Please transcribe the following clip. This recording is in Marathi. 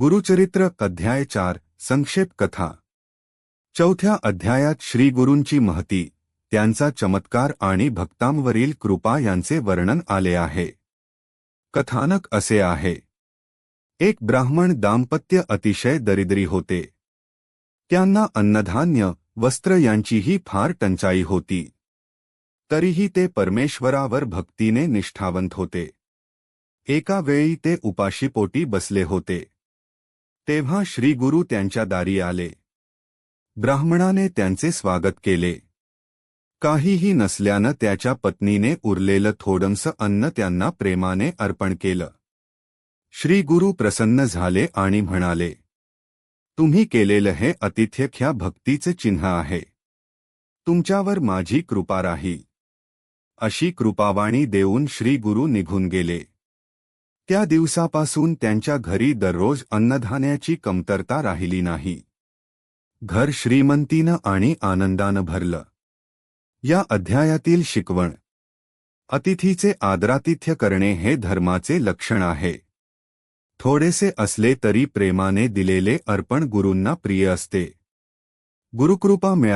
गुरुचरित्र अध्याय चार, संक्षेप कथा. चौथ्या अध्यायात श्री गुरूंची महती, त्यांचा चमत्कार आणि भक्तांवरील कृपा यांचे वर्णन आले आहे. कथानक असे आहे. एक ब्राह्मण दाम्पत्य अतिशय दरिद्री होते. त्यांना अन्नधान्य, वस्त्र यांचीही फार टंचाई होती. तरीही ते परमेश्वरावर भक्तीने निष्ठावंत होते. एका वेळी ते उपाशीपोटी बसले होते. तेव्हा श्री गुरु त्यांच्या दारी आले. ब्राह्मणाने त्यांचे स्वागत केले. काहीही नसल्यानं त्याच्या पत्नीने उरलेलं थोडंसं अन्न त्यांना प्रेमाने अर्पण केलं. श्री गुरु प्रसन्न झाले आणि म्हणाले तुम्ही केलेलं हे अतिथ्यख्या भक्तीचे चिन्ह आहे. तुमच्यावर माझी कृपा राही. अशी कृपावाणी देऊन श्री गुरु निघून गेले. त्या दिवसापासून त्यांच्या घरी दररोज अन्नधान्याची कमतरता राहिली नाही. घर श्रीमंतीनं आणि आनंदानं भरलं. या अध्यायातील शिकवण. अतिथीचे आदरातिथ्य करणे हे धर्माचे लक्षण आहे. थोडेसे असले तरी प्रेमाने दिलेले अर्पण गुरूंना प्रिय असते. गुरुकृपा मिळा